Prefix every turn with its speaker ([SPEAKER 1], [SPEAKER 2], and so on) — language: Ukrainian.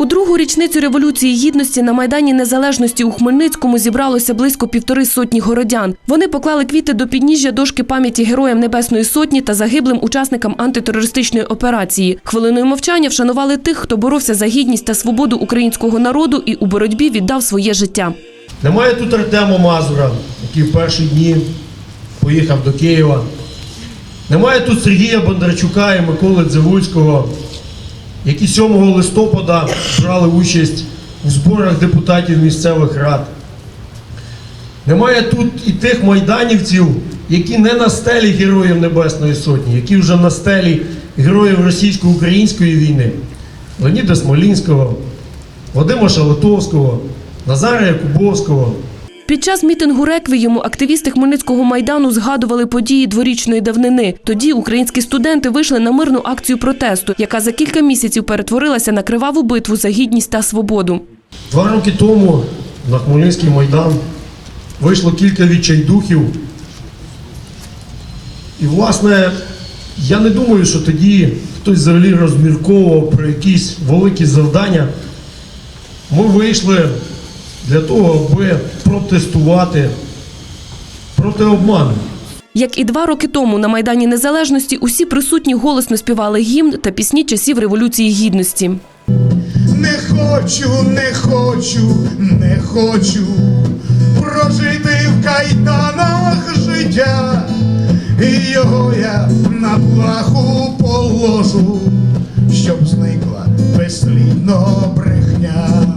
[SPEAKER 1] У другу річницю революції гідності на майдані незалежності у Хмельницькому зібралося близько півтори сотні городян. Вони поклали квіти до підніжжя дошки пам'яті героям Небесної Сотні та загиблим учасникам антитерористичної операції. Хвилиною мовчання вшанували тих, хто боровся за гідність та свободу українського народу і у боротьбі віддав своє життя.
[SPEAKER 2] Немає тут Артема Мазура, який в перші дні поїхав до Києва. Немає тут Сергія Бондарчука і Миколи Дзивульського, які 7 листопада брали участь у зборах депутатів місцевих рад. Немає тут і тих майданівців, які не на стелі Героїв Небесної Сотні, які вже на стелі героїв російсько-української війни. Леоніда Смолінського, Вадима Шалатовського, Назара Якубовського.
[SPEAKER 1] Під час мітингу реквієму активісти Хмельницького майдану згадували події дворічної давнини. Тоді українські студенти вийшли на мирну акцію протесту, яка за кілька місяців перетворилася на криваву битву за гідність та свободу.
[SPEAKER 2] Два роки тому на Хмельницький майдан вийшло кілька відчайдухів. І, власне, я не думаю, що тоді хтось взагалі розмірковував про якісь великі завдання. Ми вийшли для того, аби протестувати проти обману.
[SPEAKER 1] Як і два роки тому на Майдані Незалежності усі присутні голосно співали гімн та пісні часів Революції Гідності.
[SPEAKER 3] Не хочу, не хочу, не хочу прожити в кайданах життя, і його я на плаху положу, щоб зникла безслідно брехня.